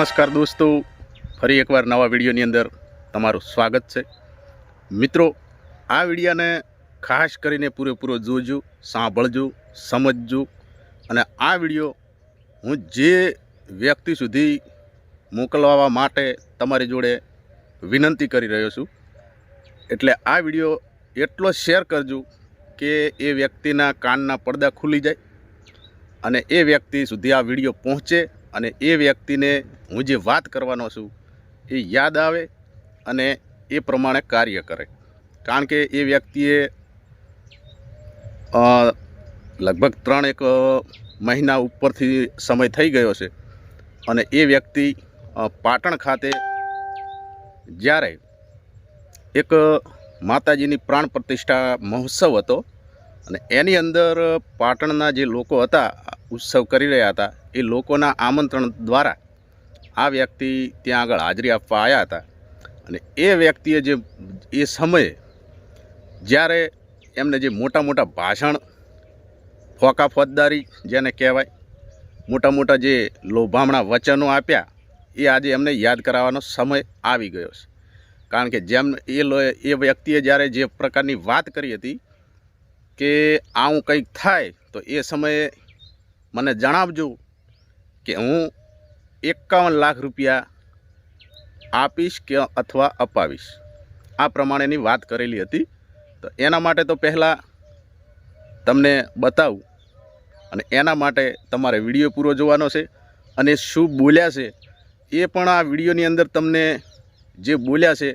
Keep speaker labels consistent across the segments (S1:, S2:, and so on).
S1: નમસ્કાર દોસ્તો. ફરી એકવાર નવા વિડીયોની અંદર તમારું સ્વાગત છે. મિત્રો, આ વિડીયાને ખાસ કરીને પૂરેપૂરો જોજો, સાંભળજો, સમજજો અને આ વીડિયો હું જે વ્યક્તિ સુધી મોકલવા માટે તમારી જોડે વિનંતી કરી રહ્યો છું. એટલે આ વીડિયો એટલો શેર કરજો કે એ વ્યક્તિના કાનના પડદા ખુલી જાય અને એ વ્યક્તિ સુધી આ વીડિયો પહોંચે અને એ વ્યક્તિને હું જે વાત કરવાનો છું, એ યાદ આવે અને એ પ્રમાણે કાર્ય કરે. કારણ કે એ વ્યક્તિએ લગભગ ત્રણ એક મહિના ઉપરથી સમય થઈ ગયો છે અને એ વ્યક્તિ પાટણ ખાતે જ્યારે એક માતાજીની પ્રાણ પ્રતિષ્ઠા મહોત્સવ હતો અને એની અંદર પાટણના જે લોકો હતા ઉત્સવ કરી રહ્યા હતા. એ લોકોના આમંત્રણ દ્વારા આ વ્યક્તિ ત્યાં આગળ હાજરી આપવા આવ્યા હતા. અને એ વ્યક્તિએ જે, એ સમયે જ્યારે એમને જે મોટા મોટા ભાષણ, ફોકા ફોજદારી જેને કહેવાય, મોટા મોટા જે લોભામણા વચનો આપ્યા, એ આજે એમને યાદ કરાવવાનો સમય આવી ગયો છે. કારણ કે જેમ એ લો, એ વ્યક્તિએ જ્યારે જે પ્રકારની વાત કરી હતી કે આવું કંઈક થાય, તો એ સમયે મને જણાવજો કે હું એકાવન લાખ રૂપિયા આપીશ કે અથવા અપાવીશ. આ પ્રમાણેની વાત કરેલી હતી. તો એના માટે તો પહેલાં તમને બતાવું અને એના માટે તમારે વીડિયો પૂરો જોવાનો છે અને શું બોલ્યા છે એ પણ આ વિડીયોની અંદર તમને જે બોલ્યા છે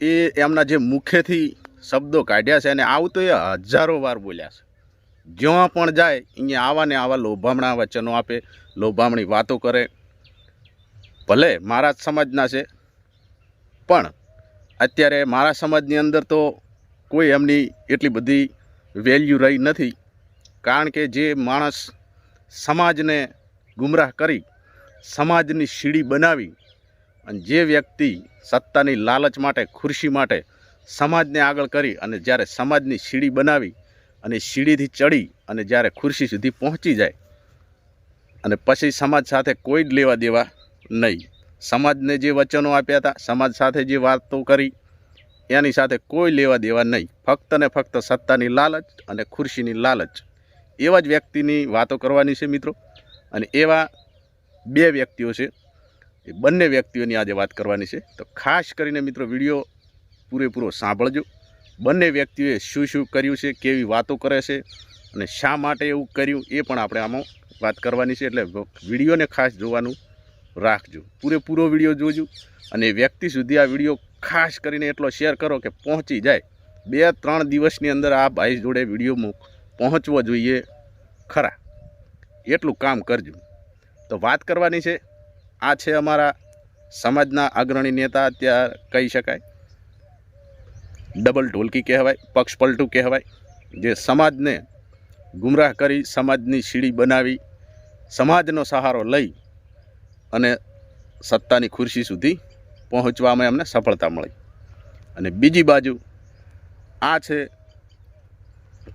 S1: એ એમના જે મુખેથી શબ્દો કાઢ્યા છે અને આવું તો એ હજારો વાર બોલ્યા છે. જ્યાં પણ જાય, અહીંયા આવા ને આવા લોભામણા વચનો આપે, લોભામણી વાતો કરે. ભલે મારા જ સમાજના છે, પણ અત્યારે મારા સમાજની અંદર તો કોઈ એમની એટલી બધી વેલ્યુ રહી નથી. કારણ કે જે માણસ સમાજને ગુમરાહ કરી, સમાજની સીડી બનાવી, અને જે વ્યક્તિ સત્તાની લાલચ માટે, ખુરશી માટે સમાજને આગળ કરી અને જ્યારે સમાજની સીડી બનાવી અને સીડીથી ચડી અને જ્યારે ખુરશી સુધી પહોંચી જાય અને પછી સમાજ સાથે કોઈ જ લેવા દેવા નહીં. સમાજને જે વચનો આપ્યા હતા, સમાજ સાથે જે વાતો કરી, એની સાથે કોઈ લેવા દેવા નહીં. ફક્ત ને ફક્ત સત્તાની લાલચ અને ખુરશીની લાલચ. એવા જ વ્યક્તિની વાતો કરવાની છે મિત્રો. અને એવા બે વ્યક્તિઓ છે, એ બંને વ્યક્તિઓની આજે વાત કરવાની છે. તો ખાસ કરીને મિત્રો વીડિયો પૂરેપૂરો સાંભળજો. બંને વ્યક્તિઓએ શું શું કર્યું છે, કેવી વાતો કરે છે અને શા માટે એવું કર્યું એ પણ આપણે આમાં વાત કરવાની છે. એટલે વિડીયોને ખાસ જોવાનું રાખજો. પૂરેપૂરો વીડિયો જોજો અને વ્યક્તિ સુધી આ વીડિયો ખાસ કરીને એટલો શેર કરો કે પહોંચી જાય. બે, ત્રણ દિવસની અંદર આ ભાઈ જોડે વીડિયો પહોંચવો જોઈએ ખરા. એટલું કામ કરજો. તો વાત કરવાની છે, આ છે અમારા સમાજના અગ્રણી નેતા, અત્યારે કહી શકાય. ડબલ ઢોલકી કહેવાય, પક્ષપલટું કહેવાય. જે સમાજને ગુમરાહ કરી, સમાજની સીડી બનાવી, સમાજનો સહારો લઈ અને સત્તાની ખુરશી સુધી પહોંચવામાં એમને સફળતા મળી. અને બીજી બાજુ આ છે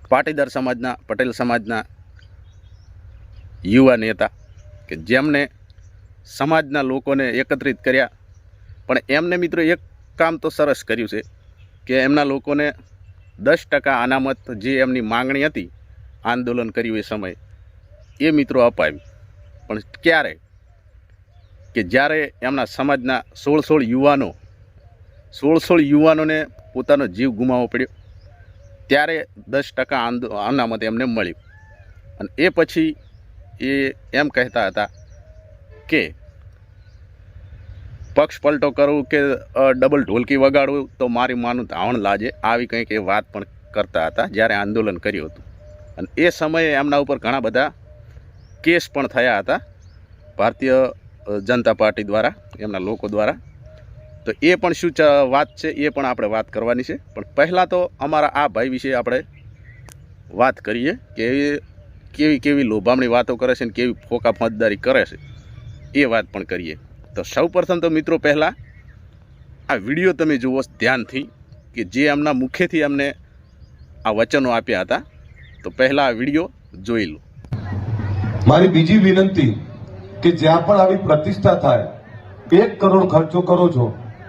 S1: પાટીદાર સમાજના, પટેલ સમાજના યુવા નેતા કે જેમને સમાજના લોકોને એકત્રિત કર્યા. પણ એમને મિત્રો એક કામ તો સરસ કર્યું છે. કે એમના લોકોને દસ ટકા અનામત જે એમની માંગણી હતી, આંદોલન કર્યું એ સમયે, એ મિત્રો અપાવી પણ ક્યારે? કે જ્યારે એમના સમાજના સોળ સોળ યુવાનો સોળ સોળ યુવાનોને પોતાનો જીવ ગુમાવવો પડ્યો, ત્યારે દસ ટકા અનામત એમને મળ્યું. અને એ પછી એ એમ કહેતા હતા કે પક્ષ પલટો કરવું કે ડબલ ઢોલકી વગાડવું તો મારી માનું ધાવણ લાજે. આવી કંઈક એ વાત પણ કરતા હતા જ્યારે આંદોલન કર્યું હતું. અને એ સમયે એમના ઉપર ઘણા બધા કેસ પણ થયા હતા, ભારતીય જનતા પાર્ટી દ્વારા, એમના લોકો દ્વારા. તો એ પણ શું વાત છે, એ પણ આપણે વાત કરવાની છે. પણ પહેલાં તો અમારા આ ભાઈ વિશે આપણે વાત કરીએ કે કેવી કેવી લોભામણી વાતો કરે છે ને કેવી ફોકા ફોજદારી કરે છે. એ વાત પણ કરીએ. તો સૌ પ્રથમ તો મિત્રો પહેલાં આ વીડિયો તમે જુઓ ધ્યાનથી કે જે એમના મુખેથી એમને આ વચનો આપ્યા હતા, તો પહેલાં આ વીડિયો જોઈ લો.
S2: મારી બીજી વિનંતી કે જ્યાં પણ આવી પ્રતિષ્ઠા થાય, એક કરોડ ખર્ચો કરો છો,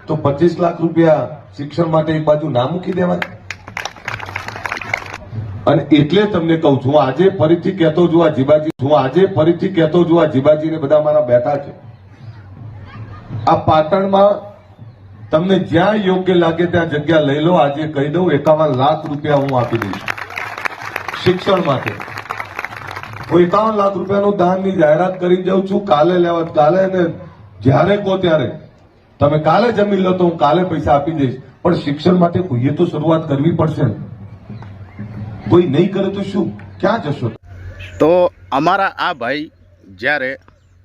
S2: તો પચીસ લાખ રૂપિયા શિક્ષણ માટે એક બાજુ ના મૂકી દેવાય. અને એટલે તમને કહું છું આજે ફરીથી કહેતો છું, આ જીબાજી હું આજે ફરીથી કહેતો છું જીબાજીને બધા મારા બેઠા છે. આ પાટણમાં તમને જ્યાં યોગ્ય લાગે ત્યાં જગ્યા લઈ લો. આજે કહી દઉં, એકાવન લાખ રૂપિયા હું આપી દઈશ. શિક્ષણ માટે. હું એકાવન લાખ રૂપિયાનું દાનની જાહેરાત કરી જાઉં છું. કાલે લેવા કાલે ને જ્યારે કહો ત્યારે. તમે કાલે જમીન લો તો હું કાલે પૈસા આપી દઈશ. પણ શિક્ષણ માટે કોઈએ તો શરૂઆત કરવી પડશે કોઈ નહીં કરે તો શું? ક્યાં જશો?
S1: તો અમારા આ ભાઈ જ્યારે,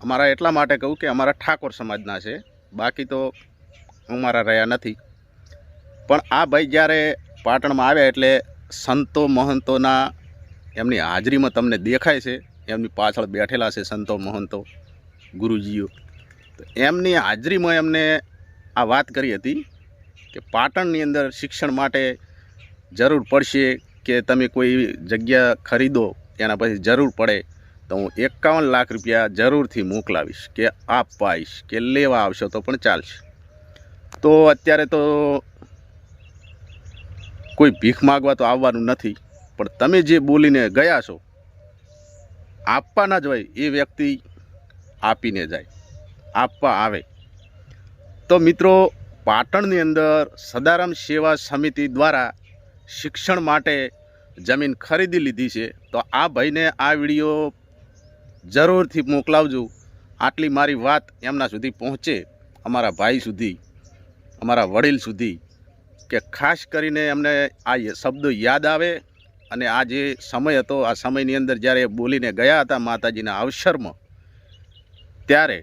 S1: અમારા એટલા માટે કહું કે અમારા ઠાકોર સમાજના છે. બાકી તો હું મારા રહ્યા નથી. પણ આ ભાઈ જ્યારે પાટણમાં આવ્યા એટલે સંતો મહંતોના એમની હાજરીમાં તમને દેખાય છે, એમની પાછળ બેઠેલા છે સંતો મહંતો, ગુરુજીઓ. તો એમની હાજરીમાં એમને આ વાત કરી હતી કે પાટણની અંદર શિક્ષણ માટે જરૂર પડશે કે તમે કોઈ જગ્યા ખરીદો, એના પછી જરૂર પડે. તો હું એકાવન લાખ રૂપિયા જરૂરથી મોકલાવીશ કે આપવા આવીશ કે લેવા આવશો તો પણ ચાલશે. તો અત્યારે તો કોઈ ભીખ માગવા તો આવવાનું નથી, પણ તમે જે બોલીને ગયા છો, આપવાના જ હોય એ વ્યક્તિ આપીને જાય, આપવા આવે. તો મિત્રો, પાટણની અંદર સદારામ સેવા સમિતિ દ્વારા શિક્ષણ માટે જમીન ખરીદી લીધી છે. તો આ ભાઈને આ વીડિયો જરૂરથી મોકલાવજો. આટલી મારી વાત એમના સુધી પહોંચે, અમારા ભાઈ સુધી, અમારા વડીલ સુધી, કે ખાસ કરીને એમને આ શબ્દો યાદ આવે અને આ જે સમય હતો, આ સમયની અંદર જ્યારે બોલીને ગયા હતા માતાજીના અવસરમાં, ત્યારે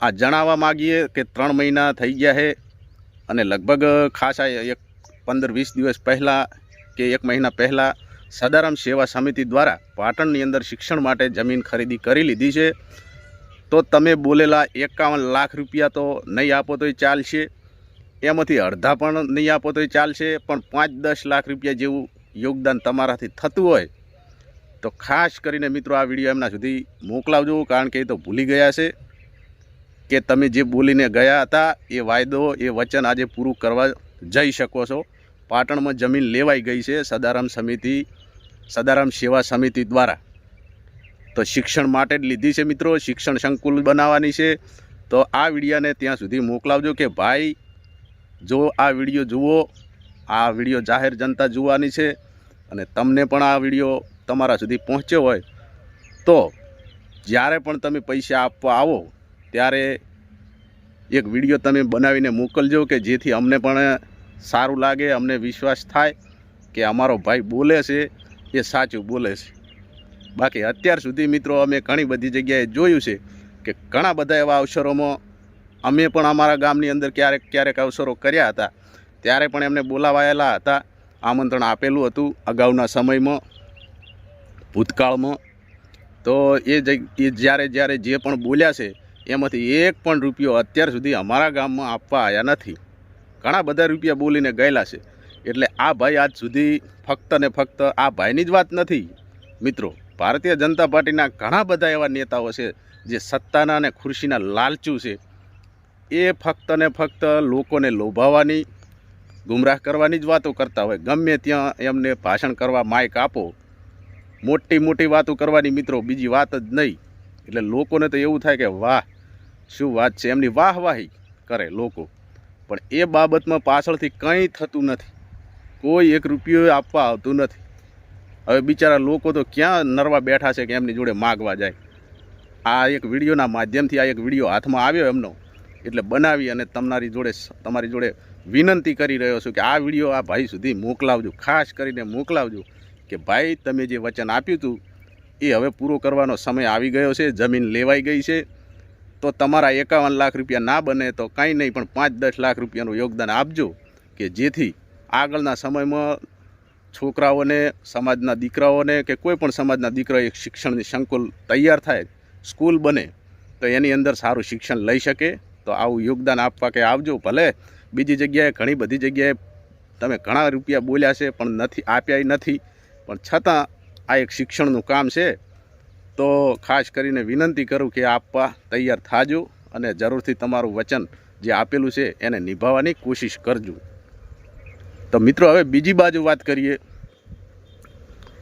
S1: આ જણાવવા માગીએ કે ત્રણ મહિના થઈ ગયા છે અને લગભગ ખાસ આ એક પંદર વીસ દિવસ પહેલાં કે એક મહિના પહેલાં સદારામ સેવા સમિતિ દ્વારા પાટણની અંદર શિક્ષણ માટે જમીન ખરીદી કરી લીધી છે. તો તમે બોલેલા એકાવન લાખ રૂપિયા તો નહીં આપો તોય ચાલશે. એમાંથી અડધા પણ નહીં આપો તોય ચાલશે, પણ પાંચ દસ લાખ રૂપિયા જેવું યોગદાન તમારાથી થતું હોય તો ખાસ કરીને મિત્રો આ વીડિયો એમના સુધી મોકલાવજો, કારણ કે એ તો ભૂલી ગયા છે કે તમે જે બોલીને ગયા હતા, એ વાયદો, એ વચન આજે પૂરું કરવા જઈ શકો છો. પાટણમાં જમીન લેવાઈ ગઈ છે, સદારામ સમિતિ સદારામ સેવા સમિતિ દ્વારા. તો શિક્ષણ માટે જ લીધી છે મિત્રો, શિક્ષણ સંકુલ બનાવવાની છે. તો આ વિડીયાને ત્યાં સુધી મોકલાવજો કે ભાઈ, જો આ વીડિયો જુઓ, આ વીડિયો જાહેર જનતા જોવાની છે અને તમને પણ આ વીડિયો તમારા સુધી પહોંચ્યો હોય, તો જ્યારે પણ તમે પૈસા આપવા આવો, ત્યારે એક વીડિયો તમે બનાવીને મોકલજો કે જેથી અમને પણ સારું લાગે, અમને વિશ્વાસ થાય કે અમારો ભાઈ બોલે છે. એ સાચું બોલે છે. બાકી અત્યાર સુધી મિત્રો અમે ઘણી બધી જગ્યાએ જોયું છે કે ઘણા બધા એવા અવસરોમાં અમે પણ અમારા ગામની અંદર ક્યારેક ક્યારેક અવસરો કર્યા હતા. ત્યારે પણ એમને બોલાવાયેલા હતા. આમંત્રણ આપેલું હતું અગાઉના સમયમાં, ભૂતકાળમાં. તો એ એ જ્યારે જ્યારે જે પણ બોલ્યા છે, એમાંથી એક પણ રૂપિયો અત્યાર સુધી અમારા ગામમાં આપવા આવ્યા નથી. ઘણા બધા રૂપિયા બોલીને ગયેલા છે. એટલે આ ભાઈ આજ સુધી ફક્ત ને ફક્ત આ ભાઈની જ વાત નથી. મિત્રો, ભારતીય જનતા પાર્ટીના ઘણા બધા એવા નેતાઓ છે જે સત્તાના અને ખુરશીના લાલચુ છે. એ ફક્ત ને ફક્ત લોકોને લોભાવવાની ગુમરાહ કરવાની જ વાતો કરતા હોય. ગમે ત્યાં એમને ભાષણ કરવા માઇક આપો. મોટી મોટી વાતો કરવાની મિત્રો બીજી વાત જ નહીં. એટલે લોકોને તો એવું થાય કે વાહ, શું વાત છે? એમની વાહવાહી કરે લોકો. પણ એ બાબતમાં પાછળથી કંઈ થતું નથી. કોઈ એક રૂપિયો આપવા આવતું નથી. હવે બિચારા લોકો તો ક્યાં નરવા બેઠા છે કે એમની જોડે માગવા જાય? આ એક વિડીયોના માધ્યમથી આ એક વીડિયો હાથમાં આવ્યો એમનો. એટલે બનાવી અને તમારી જોડે તમારી જોડે વિનંતી કરી રહ્યો છું કે આ વીડિયો આ ભાઈ સુધી મોકલાવજો. ખાસ કરીને મોકલાવજો કે ભાઈ, તમે જે વચન આપ્યું હતું એ હવે પૂરો કરવાનો સમય આવી ગયો છે, જમીન લેવાઈ ગઈ છે. તો તમારા એકાવન લાખ રૂપિયા ના બને તો કાંઈ નહીં, પણ પાંચ દસ લાખ રૂપિયાનું યોગદાન આપજો કે જેથી આગળના સમયમાં છોકરાઓને, સમાજના દીકરાઓને કે કોઈ પણ સમાજના દીકરા એક શિક્ષણની સંકુલ તૈયાર થાય, સ્કૂલ બને, તો એની અંદર સારું શિક્ષણ લઈ શકે, તો આવું યોગદાન આપવા કે આવજો. ભલે બીજી જગ્યાએ ઘણી બધી જગ્યાએ તમે ઘણા રૂપિયા બોલ્યા છે, પણ નથી આપ્યા નથી. પણ છતાં આ એક શિક્ષણનું કામ છે. તો ખાસ કરીને વિનંતી કરું કે આપવા તૈયાર થાજો અને જરૂરથી તમારું વચન જે આપેલું છે એને નિભાવવાની કોશિશ કરજો. તો મિત્રો, હવે બીજી બાજુ વાત કરીએ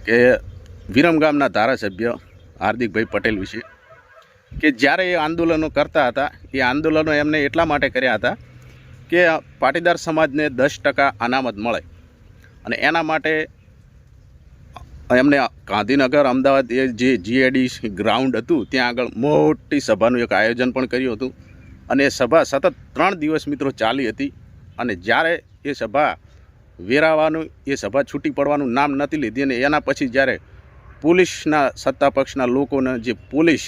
S1: કે વિરમ ગામના ધારાસભ્ય હાર્દિકભાઈ પટેલ વિશે, કે જ્યારે એ આંદોલનો કરતા હતા, એ આંદોલનો એમને એટલા માટે કર્યા હતા કે પાટીદાર સમાજને દસ ટકા અનામત મળે અને એના માટે એમને ગાંધીનગર, અમદાવાદ એ જે જીએડી ગ્રાઉન્ડ હતું, ત્યાં આગળ મોટી સભાનું એક આયોજન પણ કર્યું હતું અને એ સભા સતત ત્રણ દિવસ મિત્રો ચાલી હતી અને જ્યારે એ સભા વેરાવાનું, એ સભા છૂટી પડવાનું નામ નથી લીધી અને એના પછી જ્યારે પોલીસના સત્તા પક્ષના લોકોને જે પોલીસ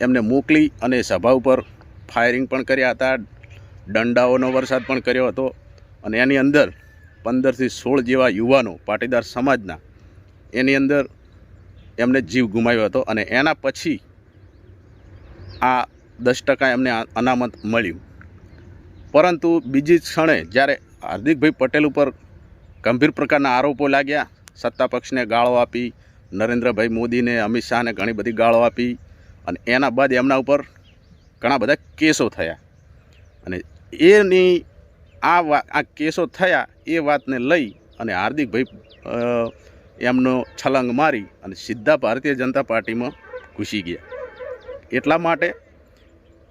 S1: એમને મોકલી અને સભા ઉપર ફાયરિંગ પણ કર્યા હતા, દંડાઓનો વરસાદ પણ કર્યો હતો અને એની અંદર પંદરથી સોળ જેવા યુવાનો પાટીદાર સમાજના એની અંદર એમને જીવ ગુમાવ્યો હતો અને એના પછી આ દસ ટકા એમને અનામત મળ્યું. પરંતુ બીજી ક્ષણે જ્યારે હાર્દિકભાઈ પટેલ ઉપર ગંભીર પ્રકારના આરોપો લાગ્યા. સત્તા પક્ષને ગાળો આપી, નરેન્દ્રભાઈ મોદીને, અમિત શાહને ઘણી બધી ગાળો આપી અને એના બાદ એમના ઉપર ઘણા બધા કેસો થયા. અને એની આ વા, આ કેસો થયા એ વાતને લઈ અને હાર્દિકભાઈ એમનો છલંગ મારી અને સીધા ભારતીય જનતા પાર્ટીમાં ઘૂસી ગયા. એટલા માટે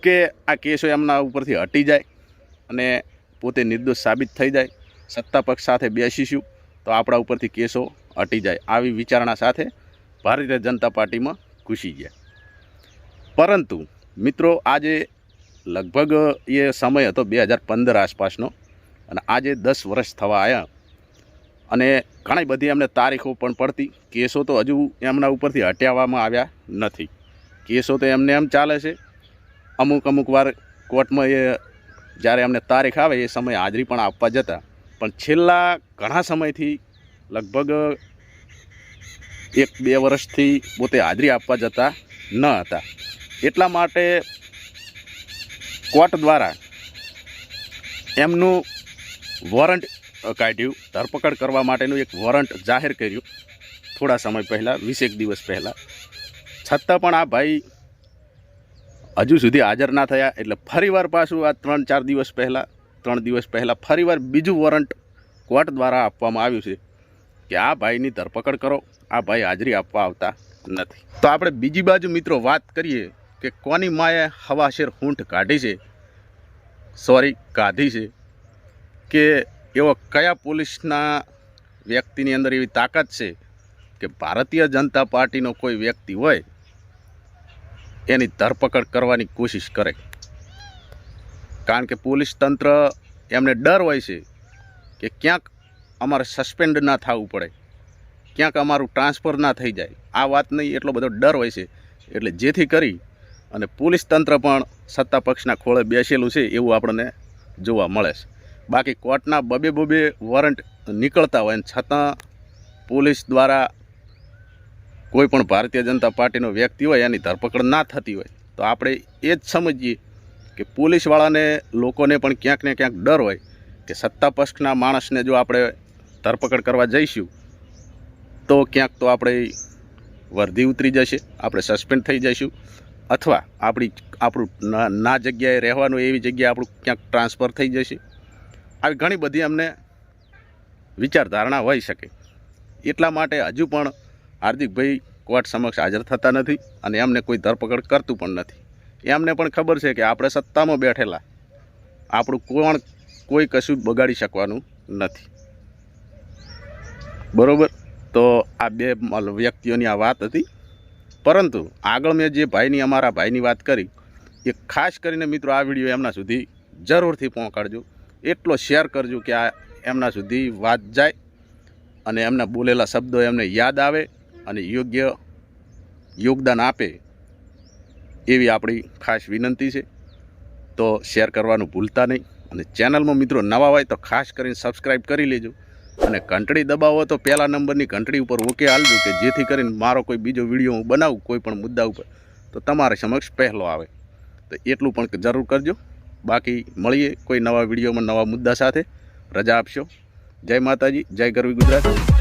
S1: કે આ કેસો એમના ઉપરથી હટી જાય અને પોતે નિર્દોષ સાબિત થઈ જાય, સત્તા પક્ષ સાથે બેસીશું, તો આપણા ઉપરથી કેસો હટી જાય. આવી વિચારણા સાથે ભારતીય જનતા પાર્ટીમાં ઘૂસી ગયા. પરંતુ મિત્રો, આજે લગભગ એ સમય હતો બે હજાર પંદર આસપાસનો, અને આજે દસ વર્ષ થવા આવ્યા અને ઘણી બધી એમને તારીખો પણ પડતી. કેસો તો હજુ એમના ઉપરથી હટાવવામાં આવ્યા નથી. કેસો તો એમને એમ ચાલે છે. અમુક અમુક વાર કોર્ટમાં એ જ્યારે એમને તારીખ આવે એ સમયે હાજરી પણ આપવા જતા. પણ છેલ્લા ઘણા સમયથી લગભગ એક બે વર્ષથી પોતે હાજરી આપવા જતા ન હતા. એટલા માટે કોર્ટ દ્વારા એમનું વોરંટ કાઢ્યું. ધરપકડ કરવા માટેનું એક વોરંટ જાહેર કર્યું. થોડા સમય પહેલાં, વીસેક દિવસ પહેલાં. છતાં પણ આ ભાઈ હજુ સુધી હાજર ના થયા એટલે ફરીવાર પાછું આ ત્રણ ચાર દિવસ પહેલાં, ત્રણ દિવસ પહેલાં ફરીવાર બીજું વોરંટ કોર્ટ દ્વારા આપવામાં આવ્યું છે કે આ ભાઈની ધરપકડ કરો, આ ભાઈ હાજરી આપવા આવતા નથી. તો આપણે બીજી બાજુ મિત્રો વાત કરીએ કે કોની માએ હવાશેર હૂંઠ કાઢી છે? સોરી, કાઢી છે. કે એવો કયા પોલીસના વ્યક્તિની અંદર એવી તાકાત છે કે ભારતીય જનતા પાર્ટીનો કોઈ વ્યક્તિ હોય એની ધરપકડ કરવાની કોશિશ કરે. કારણ કે પોલીસ તંત્ર એમને ડર હોય છે કે ક્યાંક અમારે સસ્પેન્ડ ના થવું પડે, ક્યાંક અમારું ટ્રાન્સફર ના થઈ જાય. આ વાત નહીં, એટલો બધો ડર હોય છે. એટલે જેથી કરી અને પોલીસ તંત્ર પણ સત્તા પક્ષના ખોળે બેસેલું છે એવું આપણને જોવા મળે છે. બાકી કોર્ટના બબે બબે વોરંટ નીકળતા હોય છતાં પોલીસ દ્વારા કોઈ પણ ભારતીય જનતા પાર્ટીનો વ્યક્તિ હોય, એની ધરપકડ ના થતી હોય, તો આપણે એ જ સમજીએ કે પોલીસવાળાને લોકોને પણ ક્યાંક ને ક્યાંક ડર હોય કે સત્તા પક્ષના માણસને જો આપણે ધરપકડ કરવા જઈશું, તો ક્યાંક તો આપણે વર્ધી ઉતરી જશે, આપણે સસ્પેન્ડ થઈ જઈશું, અથવા આપણી આપણું ના જગ્યાએ રહેવાનું એવી જગ્યાએ આપણું ક્યાંક ટ્રાન્સફર થઈ જશે. આવી ઘણી બધી અમને વિચારધારણા હોઈ શકે. એટલા માટે હજુ પણ હાર્દિકભાઈ કોર્ટ સમક્ષ હાજર થતા નથી અને એમને કોઈ ધરપકડ કરતું પણ નથી. એમને પણ ખબર છે કે આપણે સત્તામાં બેઠેલા. આપણું કોણ કોઈ કશું બગાડી શકવાનું નથી. બરોબર? તો આ બે વ્યક્તિઓની આ વાત હતી. પરંતુ આગળ મેં જે ભાઈની અમારા ભાઈની વાત કરી, એ ખાસ કરીને મિત્રો આ વીડિયો એમના સુધી જરૂરથી પહોંચાડજો. એટલો શેર કરજો કે આ એમના સુધી વાત જાય અને એમના બોલેલા શબ્દો એમને યાદ આવે. અને યોગ્ય યોગદાન આપે એવી આપણી ખાસ વિનંતી છે. તો શેર કરવાનું ભૂલતા નહીં. અને ચેનલમાં મિત્રો નવા હોય તો ખાસ કરીને સબસ્ક્રાઈબ કરી લેજો. અને ઘંટડી દબાવો તો પહેલા નંબરની ઘંટડી ઉપર ઓકે હાલજો કે જેથી કરીને મારો કોઈ બીજો વીડિયો હું બનાવું કોઈ પણ મુદ્દા ઉપર. તો તમારા સમક્ષ પહેલો આવે. તો એટલું પણ જરૂર કરજો. બાકી મળીએ કોઈ નવા વિડીયોમાં નવા મુદ્દા સાથે. રજા આપશો. જય માતાજી, જય ગરવી ગુજરાત.